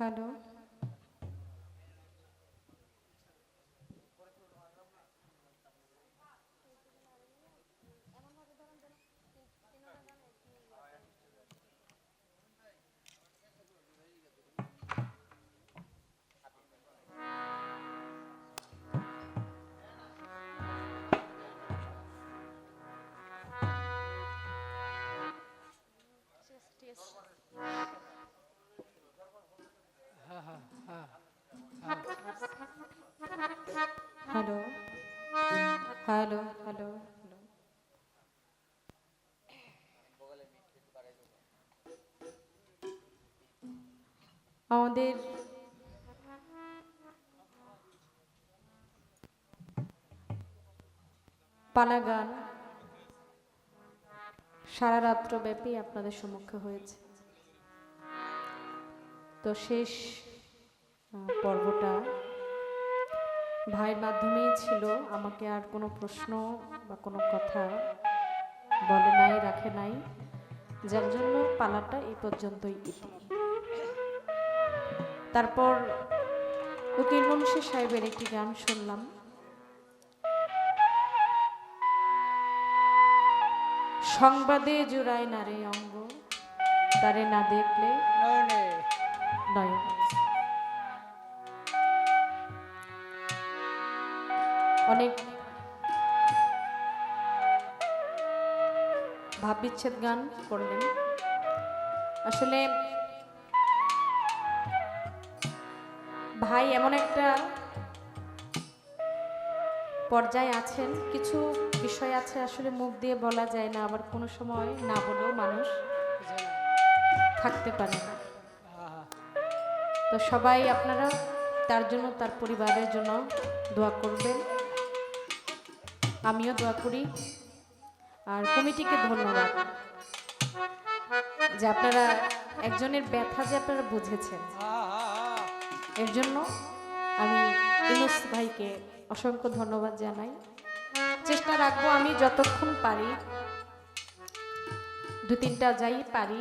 Hello hello hello hello আমাদের পালা গান সারা রাত্র ব্যাপী আপনাদের সম্মুখে হয়েছে। তো শেষ পর্বটা ভাইয়ের মাধ্যমেই ছিল। আমাকে আর কোনো প্রশ্ন বা কোনো কথা বলে নাই রাখে নাই। যার জন্য পালাটা এই পর্যন্তই ইতি তারপর উকিল মুন্সি সাহেবের একটি গান শুনলাম। সংবাদে জুড়ায় নারে অঙ্গ তারে না দেখলে নয়নে। অনেক ভাববিচ্ছেদ গান করলেন। আসলে ভাই এমন একটা পর্যায়ে আছেন, কিছু বিষয় আছে আসলে মুখ দিয়ে বলা যায় না, আবার কোনো সময় না বলেও মানুষ থাকতে পারে না। তো সবাই আপনারা তার জন্য, তার পরিবারের জন্য দোয়া করবেন। আমিও দোয়া করি। আর কমিটিকে ধন্যবাদ যে আপনারা একজনের ব্যথা যে আপনারা বুঝেছেন, এর জন্য আমি ইনুস ভাইকে অসংখ্য ধন্যবাদ জানাই। চেষ্টা রাখব আমি যতক্ষণ পারি, দু তিনটা যাই পারি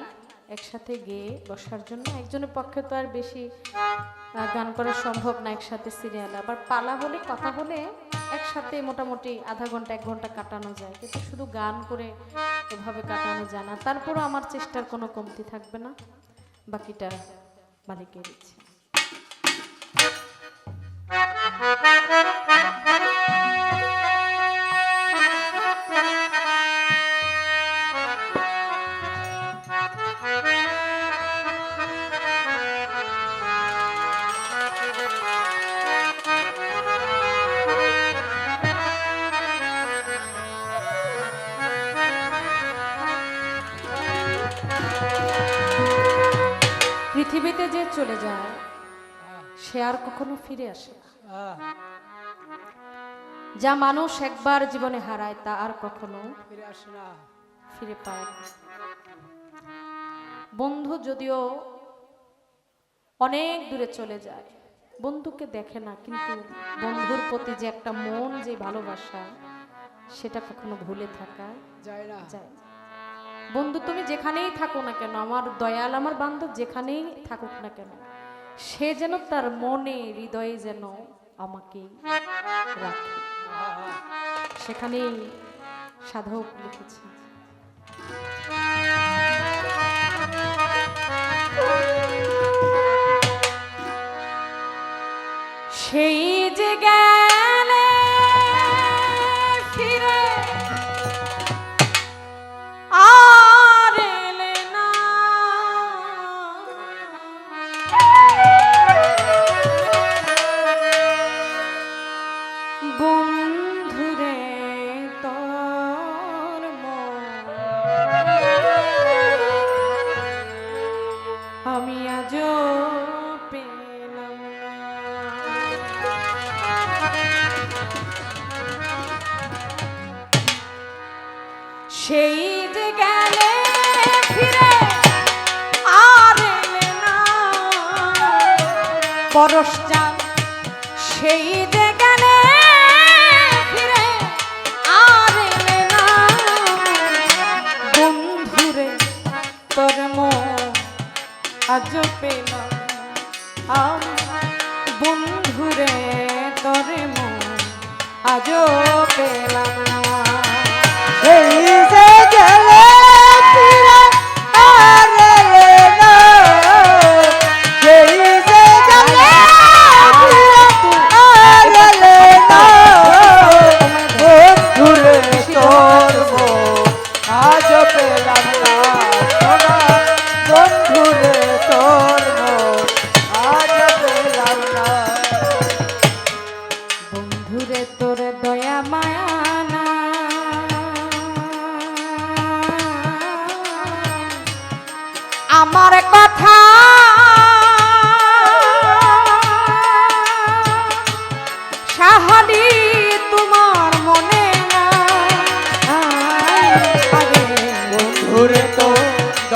একসাথে গেয়ে বসার জন্য। একজনের পক্ষে তো আর বেশি গান করা সম্ভব না একসাথে সিরিয়ালে। আবার পালা হলে, কথা হলে একসাথে মোটামুটি আধা ঘণ্টা, এক ঘণ্টা কাটানো যায়। কিন্তু শুধু গান করে এভাবে কাটানো যায় না। তারপরও আমার চেষ্টার কোনো কমতি থাকবে না। বাকিটা মালিকের ইচ্ছে। যে চলে যায় সে আর কখনো ফিরে আসে না। যা মানুষ একবার জীবনে হারায় তা আর কখনো ফিরে আসে না। ফিরে পায় বন্ধু যদিও অনেক দূরে চলে যায় বন্ধুকে দেখে না কিন্তু বন্ধুর প্রতি যে একটা মন যে ভালোবাসা সেটা কখনো ভুলে থাকা যায় না। যায় না। বন্ধু, তুমি যেখানেই থাকো না কেন, আমার দয়াল, আমার বান্ধব যেখানেই থাকুক না কেন, সে যেন তার মনে হৃদয়ে যেন আমাকে রাখে। সেখানেই সাধক লিখেছে। সেই যে সেই গেলে ফিরে না। পরশ সেই আজ পেলাম না। বন্ধুরে তরে মন আজ পেলাম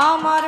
আমার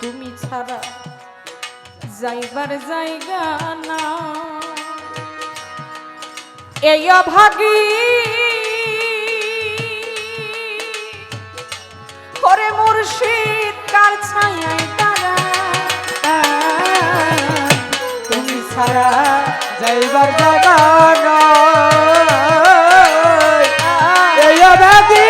তুমি ছাড়া যাইবার জায়গা না এই অভাগী করে মুর্শিদ, কার ছায়ায় তারা? তুমি ছাড়া যাইবার জায়গা নয়। এই অভাগী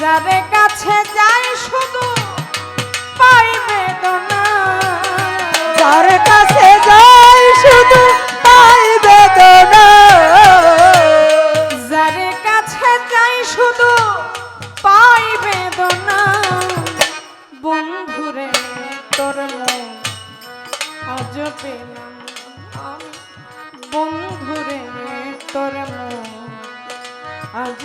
যারে কাছে যায় শুধু পাই বেদনা। যার কাছে যাই শুধু পাই বেদনা। যারে কাছে যাই শুধু পাই বেদনা। বন্ধুরে, তোর আজ পেলাম বন্ধুরে, তোর আজ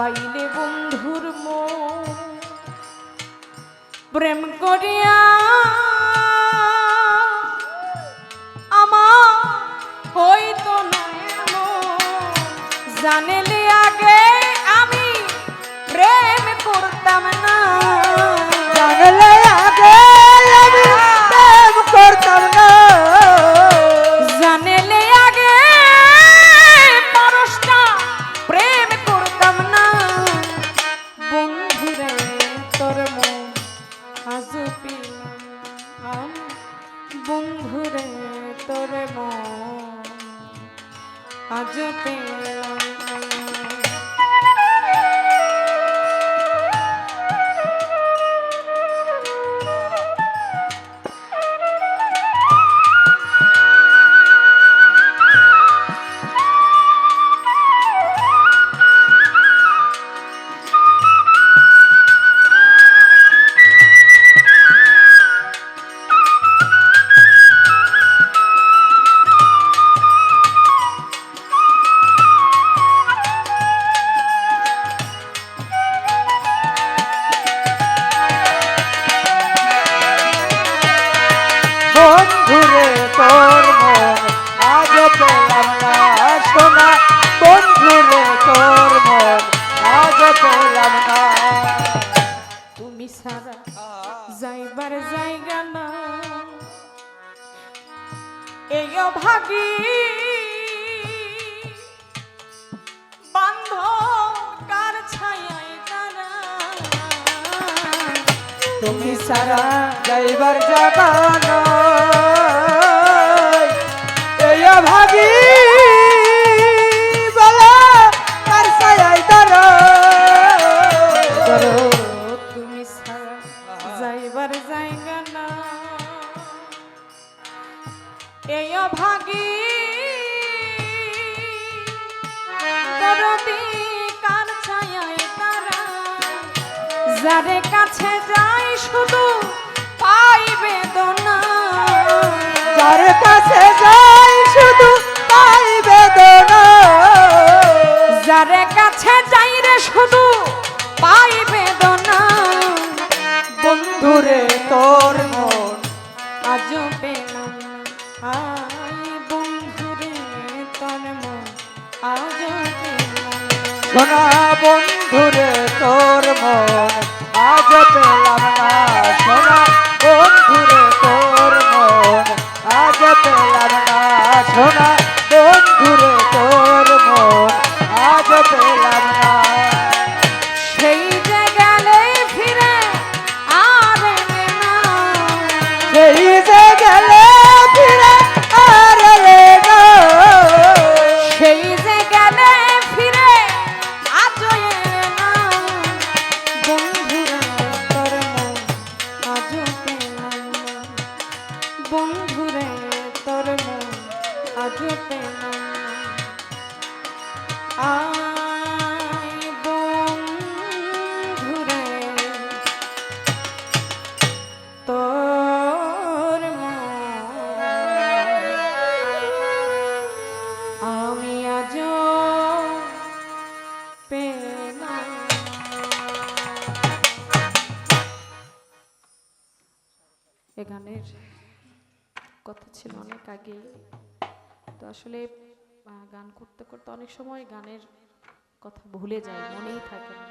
পাইলে বন্ধুর প্রেম করিয়া আমার হইতো না জানিলে আগে আমি প্রেম করতাম না। তুমি সারা যাইবার জায়গা নয় এই ভাগি বলা তার সায়াই দাঁড়ায় তুমি সারা যাইবার জায়গা না এই ভাগি দরদি কার ছায়ায় তারা? যারে কাছে যাই শুধু পাই বেদনা। যার কাছে যাই শুধু তাই বেদনা। যারে কাছে যাই রে শুধু পাই বেদনা। বন্ধুরে তোর মন আজ পেলাম আই বন্ধুরে তোর মন আজ পেলাম। সোনা বন্ধুরে তোর মন আজ পেলাম সোনা বন্ধুরে তোর মন আজ পেলাম না সোনা। সময় গানের কথা ভুলে যায় মনেই থাকে না।